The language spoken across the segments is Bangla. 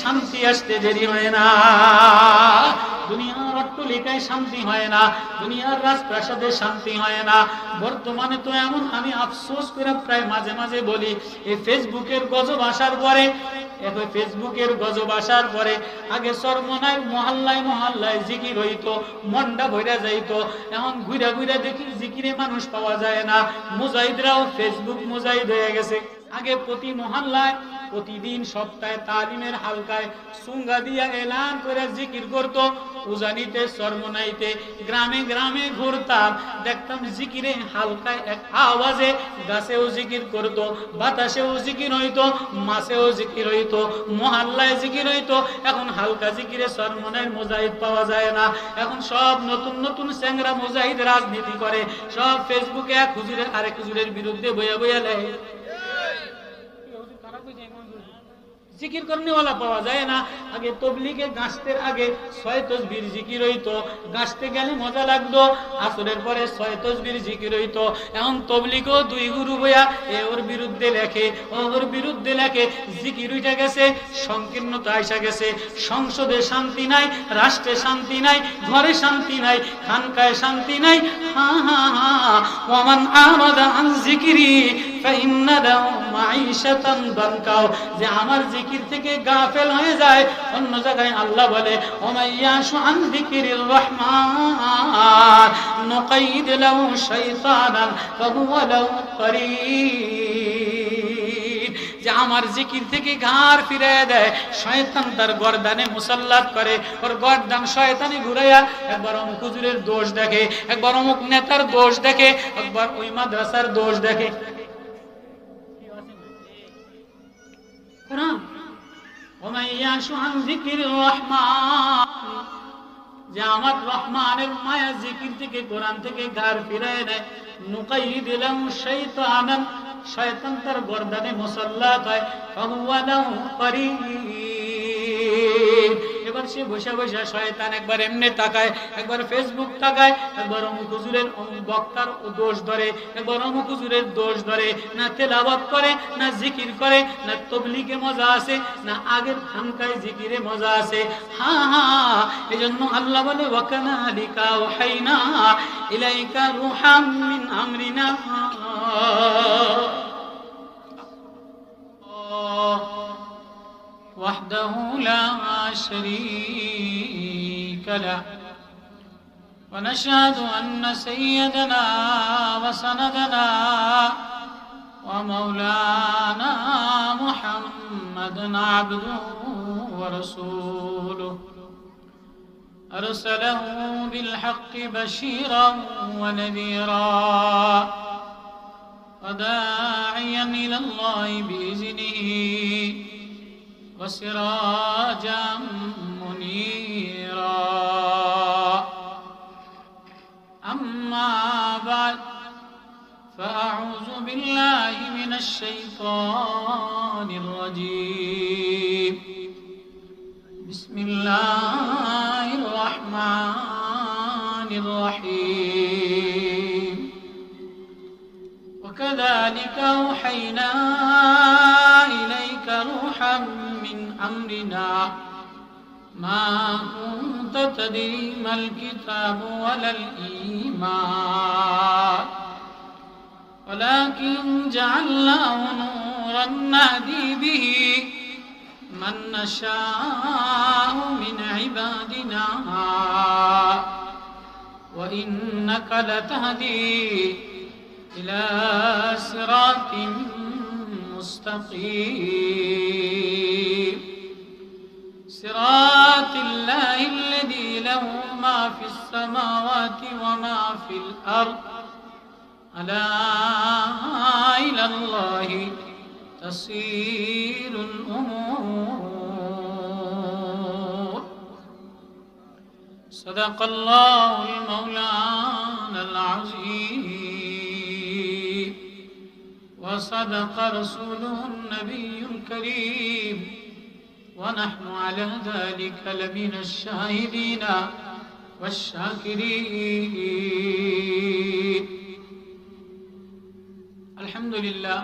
শান্তি হয় না। দুনিয়ার অট্টলিকায় শান্তি হয় না, দুনিয়ার রাজপ্রাসাদে শান্তি হয় না। বর্তমানে তো এমন, আমি আফসোস করে প্রায় মাঝে মাঝে বলি এই ফেসবুকের গজব আসার পরে এখন ফেসবুকের গজব আসার পরে, আগে সরমনায় মহল্লায় মহল্লায় জিকির হইতো মন্ডা ভইরা যাইতো এখন ঘুরে ঘুরে দেখি জিকিরে মানুষ পাওয়া যায় না। মুজাহিদরাও ফেসবুক মুজাহিদ হয়ে গেছে। আগে প্রতি মহান মহল্লায় প্রতিদিন সপ্তাহে তালিমের হালকায় সুঙ্গা দিয়া এলান করে জিকির করত। উজানিতে, সরমনাইতে, গ্রামে গ্রামে ঘুরতাম। দেখতাম জিকিরে হালকায় এক আওয়াজে গাছেও জিকির করত, বাতাসেও জিকির হইতো, মাছেও জিকির হইতো, মহাল্লায় জিকির হইতো। এখন হালকা জিকিরে সরমনের মুজাহিদ পাওয়া যায় না। এখন সব নতুন নতুন স্যাংরা মুজাহিদ রাজনীতি করে। সব ফেসবুকে এক হুজুরের আরেক হুজুরের বিরুদ্ধে বইয়া বইয়া লেয়। জিকির করনেওয়ালা পাওয়া যায় না। আগে তবলিগে গাছতের আগে ছয় তসবির জিকির হইতো। গাছতে গেলে মজা লাগতো। আসরের পরে ছয় তসবির জিকির হইতো। এখন তবলিগও দুই গুরু বইয়া এ ওর বিরুদ্ধে লেখে ওর বিরুদ্ধে লেখে। জিকির উঠে গেছে, সংকীর্ণতা আইসা গেছে। সংসদে শান্তি নাই, রাষ্ট্রে শান্তি নাই, ঘরে শান্তি নাই, খানকায় শান্তি নাই। হা হা হা। ওমান আন জিকিরি যে আমার জিকির থেকে গাফেল হয়ে যায়। অন্য জায়গায় আল্লাহ বলে যে আমার জিকির থেকে ঘাড় ফিরে দেয়, শয়তান তার গর্দানে মুসাল্লাত করে। ওর গর্দান শয়তানে ঘুরাইয়া একবার অমুক হুজুরের দোষ দেখে, একবার অমুক নেতার দোষ দেখে, একবার ওই মাদ্রাসার দোষ দেখে। যে আমার রহমানের মায়া জিকির থেকে কোরআন থেকে গার ফিরায় নেয়। নুকাই দিলাম শৈতানান শয়তান তার গর্দানে মুসল্লাত হয়। এবার সে বসে বসে শয়তান একবার এমনি তাকায়, একবার ফেসবুক তাকায়, একবার অমুক হুজুরের অমুক বক্তার দোষ ধরে, একবার অমুক হুজুরের দোষ ধরে, না তেলাওয়াত করে, না জিকির করে, না তবলিকে মজা আছে, না আগের খানকায় জিকিরে মজা আছে। হা হা, এজন্য আল্লাহ বলে ওয়াকানা লিকা ওয়াহাইনা ইলাইকা রুহাম মিন আমরিনা। وحده لا شريك له. ونشهد أن سيدنا وسندنا ومولانا محمدا عبده ورسوله. أرسله بالحق بشيرا ونذيرا. وداعيا إلى الله بإذنه. وسراجا منيرا. أما بعد فأعوذ بالله من الشيطان الرجيم. بسم الله الرحمن الرحيم. وكذلك أوحينا إليك روحا أمرنا. ما كنت تدري ما الكتاب ولا الإيمان. ولكن جعلناه نورا نهدي به من نشاء من عبادنا. وإنك لتهدي إلى صراط مستقيم. صراط الله الذي له ما في السماوات وما في الأرض. ألا إلى الله تسير الأمور. صدق الله المولانا العظيم. وصدق رسوله النبي الكريم. ونحن على ذلك لمن الشاهدين والشاكرين الحمد لله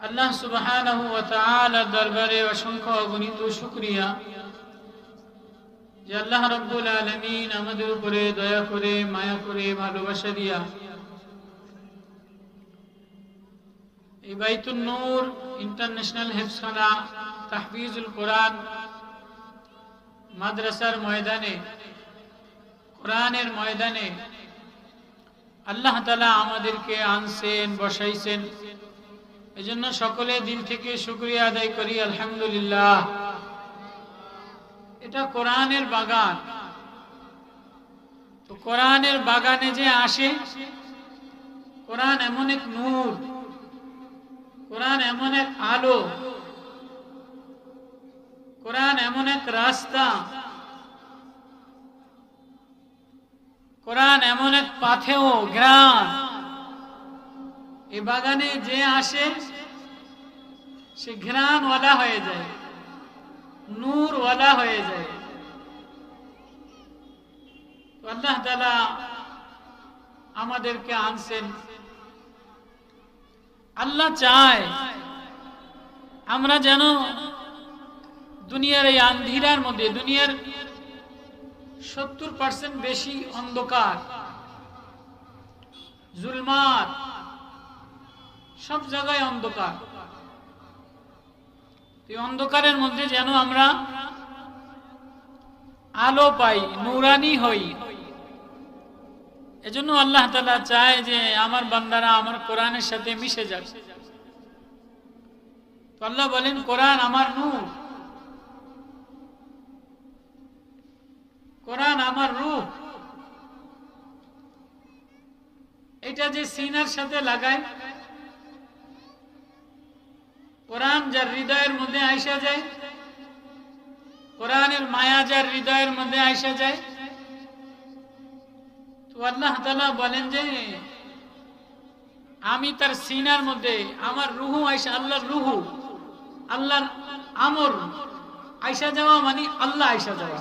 আল্লাহ সুবহানাহু ওয়া তাআলার দরবারে অসংখ্য অগণিত শুকরিয়া যে আল্লাহ রাব্বুল আলামিন আমাদের উপরে দয়া করে মায়া করে ভালোবাসা দিয়া এই বাইতুন নূর ইন্টারন্যাশনাল হেফসখানা তাহফিজুল কোরআন মাদ্রাসার ময়দানে, কোরআনের ময়দানে আল্লাহ তালা আমাদেরকে আনছেন, বসাইছেন। এজন্য সকলে দিল থেকে শুক্রিয়া আদায় করি, আলহামদুলিল্লাহ। এটা কোরআনের বাগান। তো কোরআনের বাগানে যে আসে, কোরআন এমন এক নূর। কোরআন এমন এক আলো। কোরআন এমন এক রাস্তা। কোরআন এমন এক পাথেও গ্রাম। এই বাগানে যে আসে, সে ঘ্রাণওয়ালা হয়ে যায়, নূরওয়ালা হয়ে যায়। আল্লাহ আমাদেরকে আনছেন আল্লাহ চায় আমরা যেন দুনিয়ার এই আন্ধিরার মধ্যে, দুনিয়ার সত্তর পার্সেন্ট বেশি অন্ধকার, জুলমাত, সব জায়গায় অন্ধকার। এই অন্ধকারের মধ্যে যেন আমরা আলো পাই, নুরানি হই। এজন্য আল্লাহ তালা চায় যে আমার বান্দারা আমার কোরআনের সাথে মিশে যাক আল্লাহ বলেন, কোরআন আমার নূর। কোরআন আমার রূপ। এটা যে সিনার সাথে লাগায়, কোরআন যার হৃদয়ের মধ্যে আইসা যায়, কোরআনের মায়া যার হৃদয়ের মধ্যে আইসা যায় বলেন যে, আমি তার সিনার মধ্যে আমার রুহু আইসা আল্লাহর রুহু, আল্লাহর আমর আইসা যাওয়া মানে আল্লাহ আইসা যাওয়া।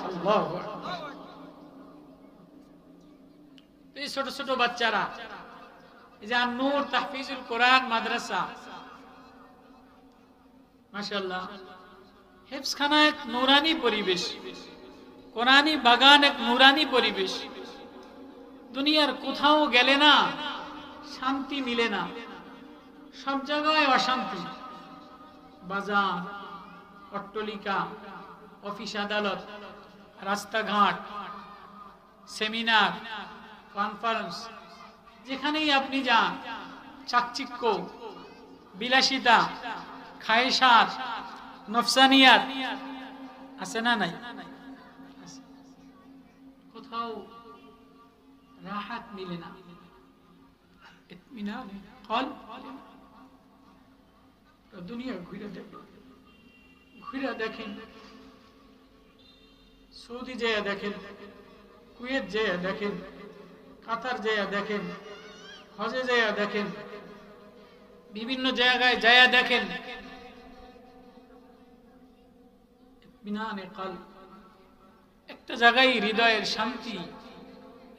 এই ছোট ছোট বাচ্চারা, এই যে নূর তাহফিজুল কোরআন মাদ্রাসা মাশাল্লাহ হেফসখানা এক নুরানি পরিবেশ, কোরআনি বাগান এক নুরানি পরিবেশ। দুনিয়ার কোথাও গেলে না শান্তি মিলে না। সব জায়গায় অশান্তি। বাজার, অট্টলিকা, অফিস আদালত, রাস্তাঘাট, সেমিনার, কনফারেন্স, যেখানেই আপনি যান, চাকচিক্য, বিলাসিতা খায়সাত নফসানিয়াত, আছে না নাই? কোথাও রাহাত মিলে না। দুনিয়া ঘুরে ঘুরে দেখেন। সৌদি দেখেন। কুয়েত দেখেন। কাতার দেখেন। হজে যেয়ে দেখেন। বিভিন্ন জায়গায় যায়া দেখেন। একটা জায়গায় হৃদয়ের শান্তি।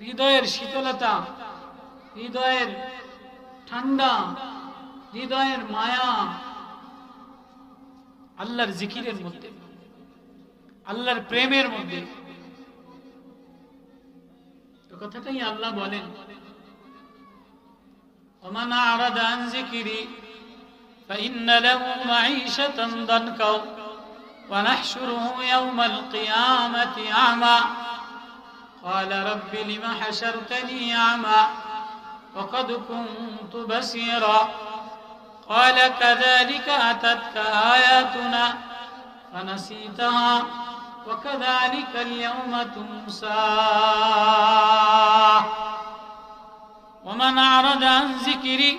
হৃদয়ের শীতলতা হৃদয়ের ঠান্ডা হৃদয়ের মায়া আল্লাহর জিকিরের মধ্যে আল্লাহর প্রেমের মধ্যে তো কথাটাই আল্লাহ বলেন ومن أعرض عن ذكري فإن له معيشة ضنكا ونحشره يوم القيامة أعمى قال رب لم حشرتني أعمى وقد كنت بصيرا قال كذلك أتتك آياتنا فنسيتها وكذلك اليوم تنسى ওমান আরাদা আন যিকরি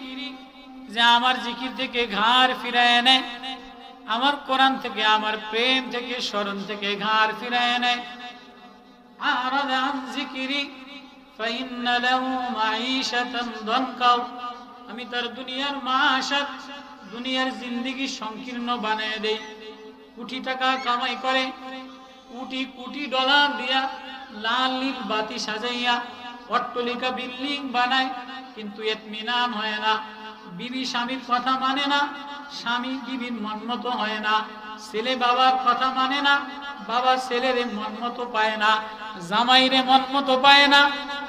যে আমার জিকির থেকে ঘাড় ফিরায় নেয় আমার কোরআন থেকে আমার প্রেম থেকে স্মরণ থেকে ঘাড় ফিরায় নেয় আরাদা আন যিকরি فإن له معيشة ضنكا আমি তার দুনিয়ার মাসাত দুনিয়ার জিন্দিগি সংকীর্ণ বানিয়ে দেই কোটি টাকা কামাই করে কোটি কোটি ডলার দিয়া লাল নীল বাতি সাজাইয়া অট্টলিকা বিল্ডিং বানায় কিন্তু এতমিনান হয় না বিবি স্বামীর কথা মানে না, স্বামী বিবির মনমত হয় না, ছেলে বাবার কথা মানে না, বাবা ছেলেরে মনমত পায় না, জামাইরে মনমত পায় না,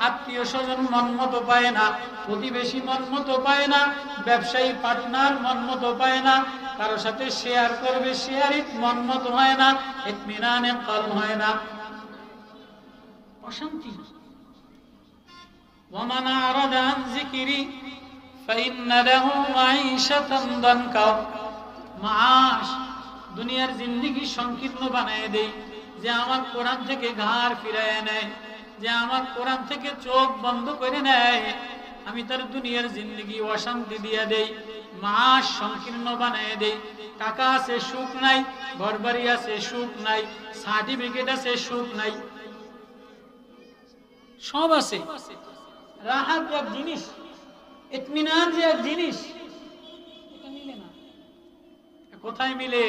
আত্মীয় স্বজন মনমত পায় না, প্রতিবেশী মনমত পায় না, ব্যবসায়ী পার্টনার মনমত পায় না, কারও সাথে শেয়ার করবে শেয়ারই মনমত হয় না, ইতমিনানে কল হয় না। অশান্তি। ওমানা আরাদা আন জিকিরি দুনিয়ার জিন্দিগি সংকীর্ণ বানায় দেই যে আমার কোরআন থেকে ঘাড় ফিরায় নেয়, যে আমার কোরআন থেকে চোখ বন্ধ করে নেয়, আমি তার দুনিয়ার জিন্দিগি অশান্তি দিয়ে দেই মাস সংকীর্ণ বানায় দেই। টাকা আছে, সুখ নাই ঘর বাড়ি আছে, সুখ নাই, সার্টিফিকেট আছে, সুখ নাই। সব আছে। রাহাত এক জিনিস। ইতমিনান যে এক জিনিস এটা মিলে না। কোথায় মিলে?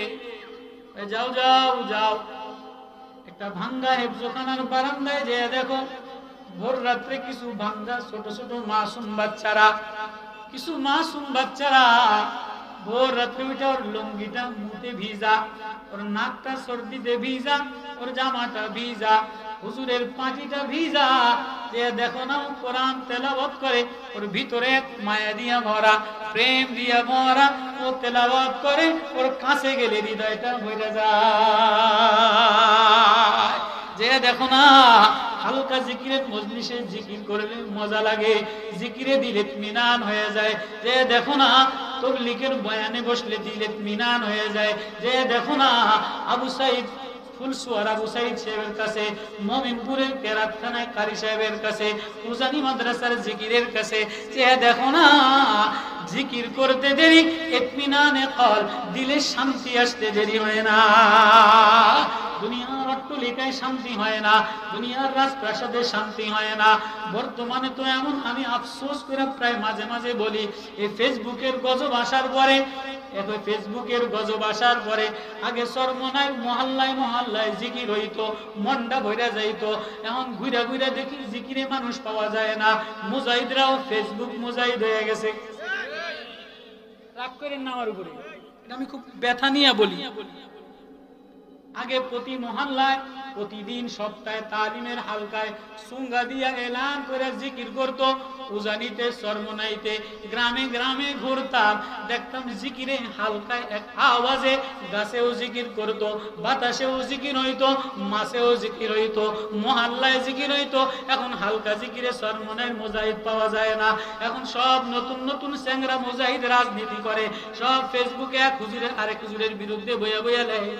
যাও যাও যাও। একটা ভাঙ্গা হেফজোখানার বারান্দায় যে দেখো ভোর রাত্রে কিছু ভাঙ্গা ছোট ছোট মাসুম বাচ্চারা কিছু মাসুম বাচ্চারা ভোর রাত্রে উঠে ওর লুঙ্গিটা মুতে ভিজা, ওর নাকটা সর্দিতে ভিজা, ওর জামাটা ভিজা, হুজুরের পাটিটা ভিজা। যে দেখো না কোরআন তেলাওয়াত করে, ওর ভিতরে মায়া দিয়া ভরা, প্রেম দিয়া ভরা, ও তেলাওয়াত করে, ওর কাছে গেলে হৃদয়টা হয়ে যায়। যে দেখো না হালকা জিকিরের মজলিসে জিকির করলে মজা লাগে। জিকিরে দিলে মিনান হয়ে যায়। যে দেখো না তোর তবলিকের বয়ানে বসলে দিলে মিনান হয়ে যায়। যে দেখো না, আবু সাইদ, ফুলসুয়ার আবু সাইদ সাহেবের কাছে, মমিনপুরের কেরাতখানায় কারি সাহেবের কাছে, উজানি মাদ্রাসার জিকিরের কাছে, যে দেখো না জিকির করতে দেরি এতমিনানে কল, দিলে শান্তি আসতে দেরি হয় না। দুনিয়ার অট্টলিকায় শান্তি হয় না, দুনিয়ার রাজপ্রাসাদে শান্তি হয় না। বর্তমানে তো এমন, আমি আফসোস করে প্রায় মাঝে মাঝে বলি, এই ফেসবুকের গজব আসার পরে এখন ফেসবুকের গজব আসার পরে, আগে সরমনায় মহল্লায় মহল্লায় জিকির হইতো মন্ডা ভইরা যাইতো। এখন ঘুরা ঘুরা দেখি জিকিরে মানুষ পাওয়া যায় না। মুজাহিদরাও ফেসবুক মুজাহিদ হয়ে গেছে। রাগ করেন না আমার উপরে। আমি খুব ব্যথা নিয়ে বলি। আগে প্রতি মহল্লায়, প্রতিদিন সপ্তাহে তালিমের হালকায় সুঙ্গা দিয়া এলান করে জিকির করত। উজানিতে সরমনাইতে গ্রামে গ্রামে ঘুরতাম, দেখতাম জিকিরে হালকায় এক আওয়াজে গাছেও জিকির করত, বাতাসেও জিকির হইতো, মাছেও জিকির হইতো, মহল্লায় জিকির হইতো। এখন হালকা জিকিরে সরমনের মুজাহিদ পাওয়া যায় না। এখন সব নতুন নতুন স্যাংরা মুজাহিদ রাজনীতি করে, সব ফেসবুকে এক হুজুরের আরেক হুজুরের বিরুদ্ধে বইয়া বইয়া লেয়।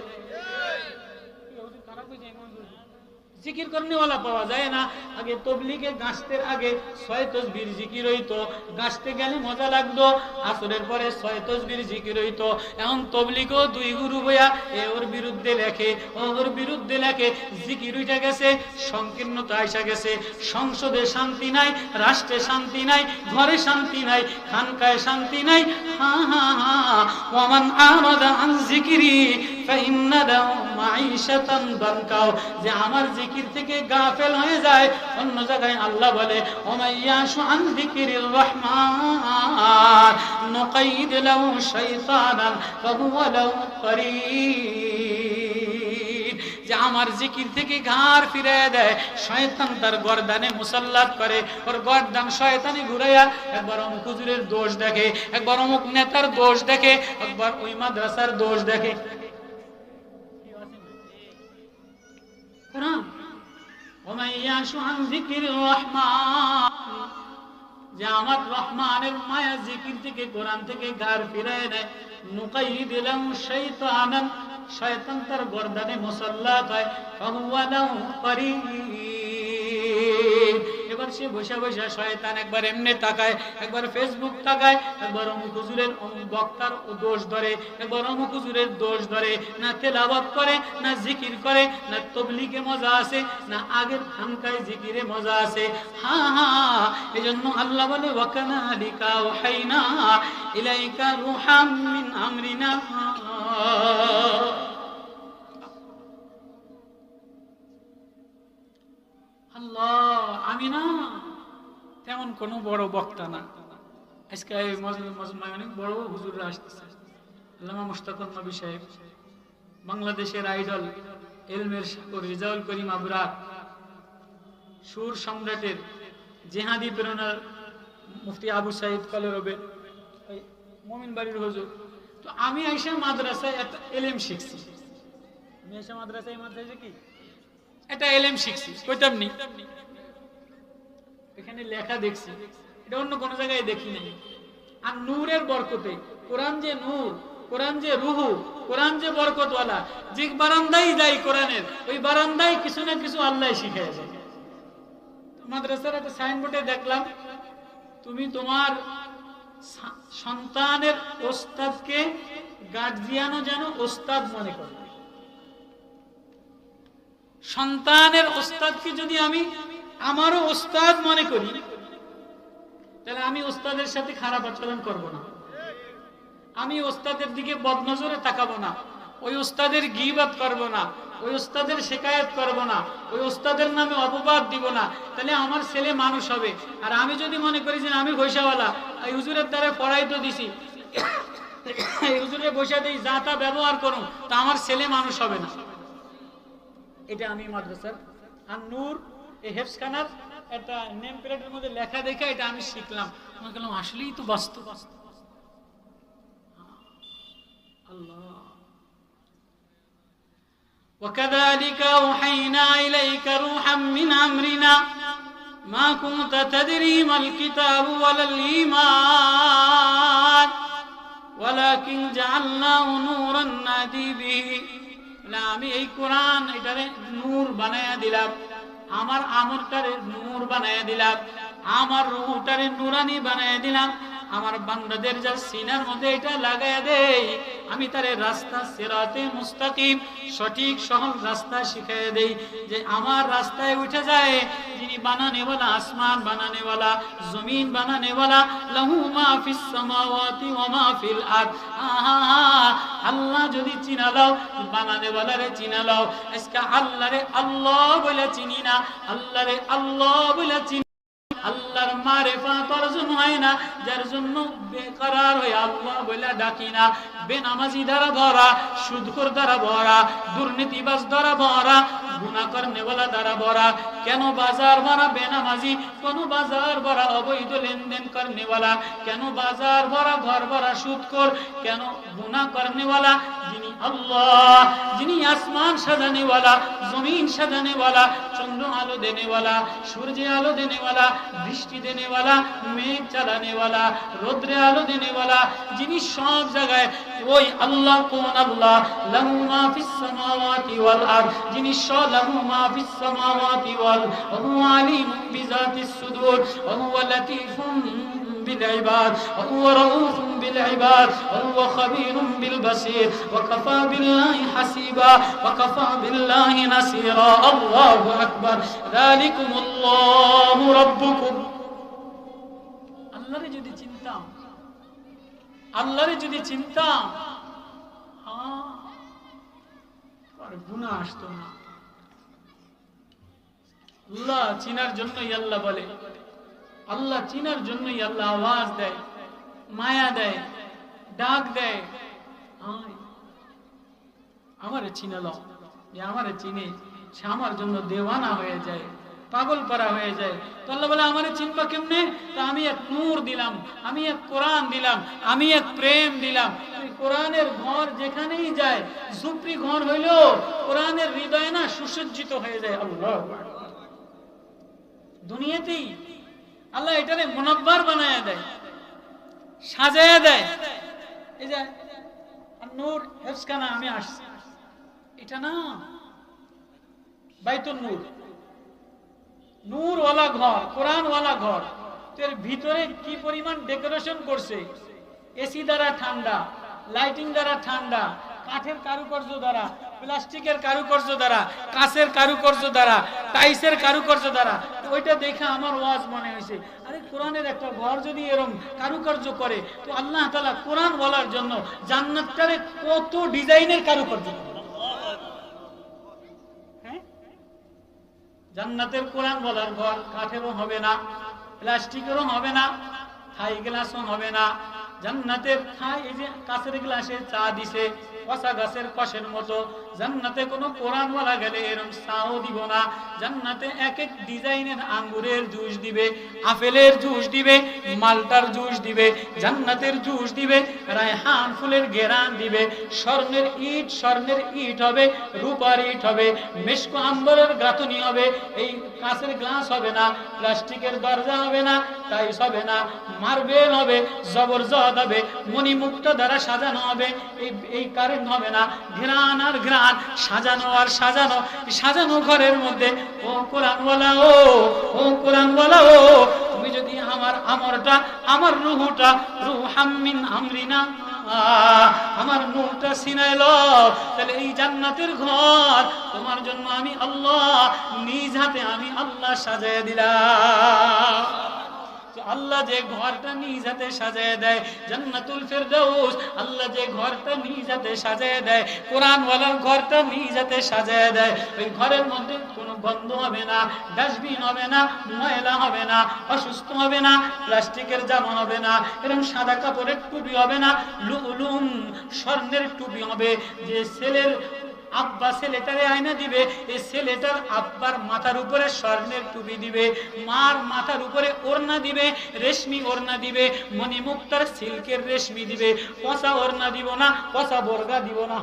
জিকির করনেওয়ালা পাওয়া যায় না। আগে তবলিগে গাছতের আগে ছয় তসবির জিকির হইতো। গাছতে গেলে মজা লাগতো। আসরের পরে ছয় তসবির জিকির হইতো। এখন তবলিগও দুই গুরু বইয়া এ ওর বিরুদ্ধে লেখে ওর বিরুদ্ধে লেখে। জিকির উঠে গেছে, সংকীর্ণতা আসা গেছে। সংসদে শান্তি নাই, রাষ্ট্রে শান্তি নাই, ঘরে শান্তি নাই, খানকায় শান্তি নাই। হা হা হা। আমাদা আন জিকিরি যে আমার জিকির থেকে গাফেল হয়ে যায়। অন্য জায়গায় আল্লাহ বলে যে আমার জিকির থেকে ঘাড় ফিরে দেয়, শয়তান তার গরদানে মুসাল্লাত করে। ওর গরদান শয়তানি ঘুরাইয়া একবার অমুক হুজুরের দোষ দেখে, একবার অমুক নেতার দোষ দেখে, একবার ওই মাদ্রাসার দোষ দেখে। কোরআন। যে আমার রহমানের মায়া জিকির থেকে কোরআন থেকে গার ফিরায় নেয়। নুকাই দিলাম সেই তো আনন্দ শয়তান তার গর্দানে হয়। এবার পার্শ্বে বসে বসে শয়তান একবার এমনি তাকায়, একবার ফেসবুক তাকায়, একবার অমুক হুজুরের বক্তার দোষ ধরে, একবার অমুক হুজুরের দোষ ধরে, না তেলাওয়াত করে, না জিকির করে, না তবলিগে মজা আছে, না আগের খানকায় জিকিরে মজা আছে। হা হ্যাঁ এজন্য আল্লাহ বলে ওয়াকানা লিকা ওয়াহাইনা ইলাইকা রুহাম মিন আমরিনা। আল্লাহ, আমি না তেমন কোনো বড় বক্তা না। আজকে মজলুমায় অনেক বড় হুজুররা আসতেছে। আল্লামা মুশতাকুর নবী সাহেব, বাংলাদেশের আইডল, এলমের সাগর, রিজাউল করিম আবরার সুর সম্রাটের জেহাদি প্রেরণার মুফতি আবু সাইদ কলরবের মমিন বাড়ির হুজুর। তো আমি আইসা মাদ্রাসায় একটা এলএম শিখছি। আমি আইসা মাদ্রাসায় মাদ্রাসায় কি? এটা এলএম শিখছি, কইতাম নি। এখানে লেখা দেখছি, এটা অন্য কোন জায়গায় দেখি নাই। আর নূরের বরকতে, কোরআন যে নূর, কোরআন যে রুহু, কোরআন যে বরকতওয়ালা, যে বারান্দাই যাই কোরআনের, ওই বারান্দায় কিছু না কিছু আল্লাহ শিখায় যায় মাদ্রাসার একটা সাইনবোর্ডে দেখলাম, তুমি তোমার সন্তানের ওস্তাদকে গার্জিয়ানও যেন ওস্তাদ মনে করে। সন্তানের ওস্তাদকে যদি আমি আমারও ওস্তাদ মনে করি, তাহলে আমি ওস্তাদের সাথে খারাপ আচরণ করব না। আমি ওস্তাদের দিকে বদনজরে তাকাবো না। ওই ওস্তাদের গিবাদ করব না। ওই ওস্তাদের শেকায়ত করব না। ওই ওস্তাদের নামে অপবাদ দিব না। তাহলে আমার ছেলে মানুষ হবে। আর আমি যদি মনে করি যে আমি পয়সাওয়ালা এই হুজুরের দ্বারা পড়াই তো দিছি, এই হুজুরে বসে দিই যা তা ব্যবহার করুন, তা আমার ছেলে মানুষ হবে না। এটা আমি মাদ্রাসার আর নূর এই হেফসখানার একটা নেম প্লেটের মধ্যে লেখা দেখে এটা আমি শিখলাম আমি বললাম আসলেই তো বাস্তব আল্লাহ وكذلك أوحينا إليك روحا من أمرنا ما كنت تدري ما الكتاب ولا الإيمان ولكن جعلناه نورا نهدي به বলে, আমি এই কোরআন এটারে নূর বানায়া দিলাম। আমার আমরটারে নূর বানাইয়া দিলাম। আমার রুহটারে নুরানি বানায়া দিলাম। আমার বান্দাদের যা সিনার মধ্যে এটা লাগায়া দেই, আমি তারে রাস্তা, সেরাতে মুস্তাকিম, সঠিক, সহজ রাস্তা শিখাইয়া দেই যে আমার রাস্তায় উঠে যায় যিনি বানানেওয়ালা আসমান বানানেওয়ালা, জমিন বানানেওয়ালা, লাহু মা ফিস সামাওয়াতি ওয়া মা ফিল আরদ। আল্লাহ যদি চিনা দাও, বানানেওয়ালারে চিনা দাও। আজকে আল্লাহরে আল্লাহ বলে চিনি না, আল্লাহরে আল্লাহ বলে চিনি আল্লাহর মারেফাত অর্জন হয় না, যার জন্য বেকরার হয়ে আল্লাহ বলে ডাকি না। বেনামাজি দ্বারা ভরা, সুদখোর দ্বারা ভরা, দুর্নীতিবাজ দ্বারা ভরা করনেওয়ালা দ্বারা ভরা। কেন বাজার ভরা বেনামাজি, কোন বাজার ভরা অবৈধ লেনদেন করনেওয়ালা কেন বাজার ভরা ঘর ভরা সুদখোর, কেন গুনাহ করনেওয়ালা যিনি আল্লাহ, যিনি আসমান সাজানেওয়ালা জমিন সাজানেওয়ালা চন্দ্র আলো দেনেওয়ালা সূর্যে আলো দেনেওয়ালা বৃষ্টি দেনেওয়ালা মেঘ চালানেওয়ালা রোদ্রে আলো দেনেওয়ালা যিনি সব জায়গায় ওই আল্লাহ, কোন আল্লাহ, লাহু মা ফিস সামাওয়াতি ওয়াল আরদ, যিনি সব লাহু মা ফিস সামাওয়াতি ওয়াল ওয়া হুয়া আলিমুম বিযাতিস সুদূর ওয়া হুয়া লাতীফুম بالعباد وهو رؤوف بالعباد وهو خبير بالبصير وكفى بالله حسيبا وكفى بالله نصيرا الله أكبر ذلكم الله ربكم আল্লাহরে যদি চিনতাম আল্লাহরে যদি চিনতাম হ্যাঁ, আর গুনাহ আসতো না আল্লাহ চিনার জন্যই আল্লাহ বলে আল্লাহ চিনার জন্যই আল্লাহ আওয়াজ দেয়, মায়া দেয়, ডাক দেয়। আমারে চিনালো আমারে চিনে, সে আমার জন্য দেওয়ানা হয়ে যায়, পাগল পারা হয়ে যায়। তো আল্লাহ বলে, আমারে চিনবা কেমনে? তা আমি এক নূর দিলাম, আমি এক কোরআন দিলাম, আমি এক প্রেম দিলাম। কোরআনের ঘর যেখানেই যায় সুপ্রি ঘর হইল কোরআনের হৃদয় না সুসজ্জিত হয়ে যায়। আল্লাহ দুনিয়াতেই আল্লাহ এটারে মুনাব্বার বানায় দেয়, সাজায়া দেয়। এই যে নূর হেফসখানা আমি আসছি। এটা না, বাইতুল নূর। নূরওয়ালা ঘর, কোরআনওয়ালা ঘর। তো এর ভিতরে কি পরিমাণ ডেকোরেশন করছে? এসি দ্বারা ঠান্ডা, লাইটিং দ্বারা ঠান্ডা, কাঠের কারুকার্য দ্বারা, প্লাস্টিকের কারুকার্য দ্বারা, কাঁচের কারুকার্য দ্বারা টাইসের কারুকার্য দ্বারা ওইটা দেখে আমার ওয়াজ মনে হয়েছে। আরে কোরআনের একটা ঘর যদি এরকম কারুকার্য করে, তো আল্লাহ তাআলা কোরআন বলার জন্য জান্নাতটারে কত ডিজাইনের কারুকার্য হ্যাঁ? জান্নাতের কোরআন বলার ঘর কাঠেরও হবে না, প্লাস্টিকেরও হবে না, থাই গ্লাসও হবে না। জান্নাতের থাই, এই যে কাঁচের গ্লাসে চা দিছে, কষা গাছের কষের মতো জান্নাতে কোনো কোরআনওয়ালা গেলে এরকম চাও দিব না। জান্নাতে এক এক ডিজাইনের আঙ্গুরের জুস দিবে, আপেলের জুস দিবে, মালটার জুস দিবে, জান্নাতের জুস দিবে, রায়হান ফুলের গেরান দিবে, স্বর্ণের ইট স্বর্ণের ইট হবে, রূপার ইট হবে, মেশকো আম্বরের গাঁথনি হবে, এই কাঁচের গ্লাস হবে না, প্লাস্টিকের দরজা হবে না টাইস হবে না, মার্বেল হবে জবরজত হবে, মণিমুক্তা দ্বারা সাজানো হবে, এই এই কারেন্ট হবে না, ঘ্রাণ আর ঘ্রাণ সাজানো আর সাজানো সাজানো ঘরের মধ্যে, ও কোরআন বলা ও ও কোরআন বলা ও, তুমি যদি আমার আমরটা, আমার রুহুটা রুহাম্মিন আমরিনা, আমার নূরটা সিনাইল তাহলে এই জান্নাতের ঘর তোমার জন্য আমি আল্লাহ, নিজ হাতে আমি আল্লাহ সাজায় দিলাম। আল্লাহ যে ঘরটা নিজ হাতে সাজায় দেয়, জান্নাতুল ফেরদাউস, আল্লাহ যে ঘরটা নিজ হাতে সাজায় দেয় কোরআন ওয়ালার ঘরটা নিজ হাতে সাজায় দেয়। ওই ঘরের মধ্যে কোনো গন্ধ হবে না, ডাস্টবিন হবে না, ময়লা হবে না, অসুস্থ হবে না, প্লাস্টিকের জামা হবে না, এরকম সাদা কাপড়ের টুপি হবে না, লুলুম স্বর্ণের টুপি হবে। যে ছেলের আব্বা ছেলেটারে আয়না দিবে এই ছেলেটার আব্বার মাথার উপরে স্বর্ণের টুপি দিবে, মার মাথার উপরে ওড়না দিবে, রেশমি ওড়না দিবে, মণিমুক্তার সিল্কের রেশমি দিবে, পচা ওড়না দিব না, পচা বর্গা দিব না।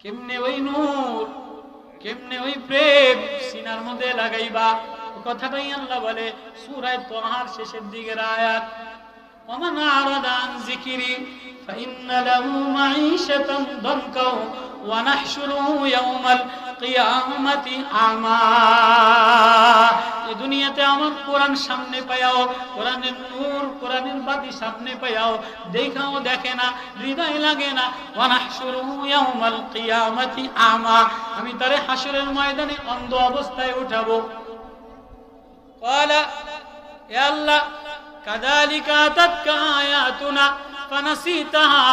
কেমনে ওই নূর, কেমনে ওই প্রেম, সিনার মধ্যে লাগাইবা। কথাটাই আল্লাহ বলে সূরায়ে তোহার শেষের দিকের আয়াত ومن أعرض عن ذكري فإن له معيشة ضنكا ونحشره يوم القيامة أعمى এই দুনিয়াতে আমার কোরআন সামনে পায়াও কোরআনের নূর কোরআনের বাতি সামনে পায়াও দেখাও দেখে না হৃদয় লাগে না ওয়ানাহশুরুহু ইয়াউমাল কিয়ামাতি আমা আমি তারে হাসরের ময়দানে অন্ধ অবস্থায় উঠাবো قال يا الله كذلك أتتك آياتنا فنسيتها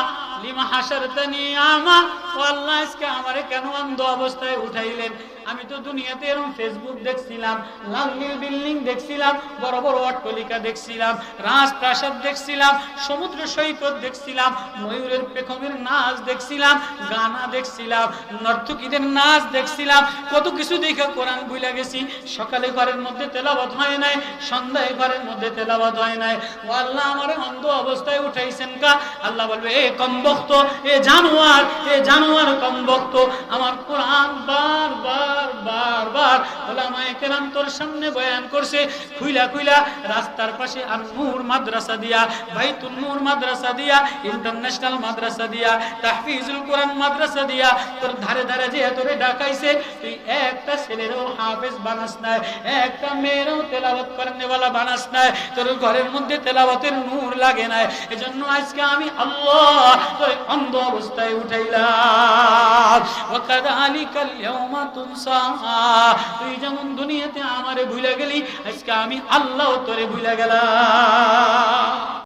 লিমা হাসারতানি আমা ও আল্লাহ আজকে আমারে কেন অন্ধ অবস্থায় উঠাইলেন আমি তো দুনিয়াতে এরকম ফেসবুক দেখছিলাম, লাল নীল বিল্ডিং দেখছিলাম, বড় বড় অট্টলিকা দেখছিলাম রাজপ্রাসাদ দেখছিলাম, সমুদ্র সৈকত দেখছিলাম, ময়ূরের পেখমের নাচ দেখছিলাম, গানা দেখছিলাম, নর্তকীদের নাচ দেখছিলাম, কত কিছু দেখে কোরআন ভুলে গেছি। সকালে ঘরের মধ্যে তেলাবত হয় নাই, সন্ধ্যায় ঘরের মধ্যে তেলাবত হয় নাই। ও আল্লাহ আমার অন্ধ অবস্থায় উঠাইছেন কা? আল্লাহ বলবে, এ কম বক্ত এ জানোয়ার এ জানোয়ার কম বক্ত আমার কোরআন বার বার তোর ঘরের মধ্যে তেলাওয়াতের নূর লাগে নাই, এজন্য আজকে আমি আল্লাহ তোর অন্ধ অবস্থায় উঠাইলাম। ওয়াকাদালিকাল ইয়াউমা তুই যেমন দুনিয়াতে আমারে ভুলে গেলি আজকে আমি আল্লাহ তোরে ভুলে গেলাম।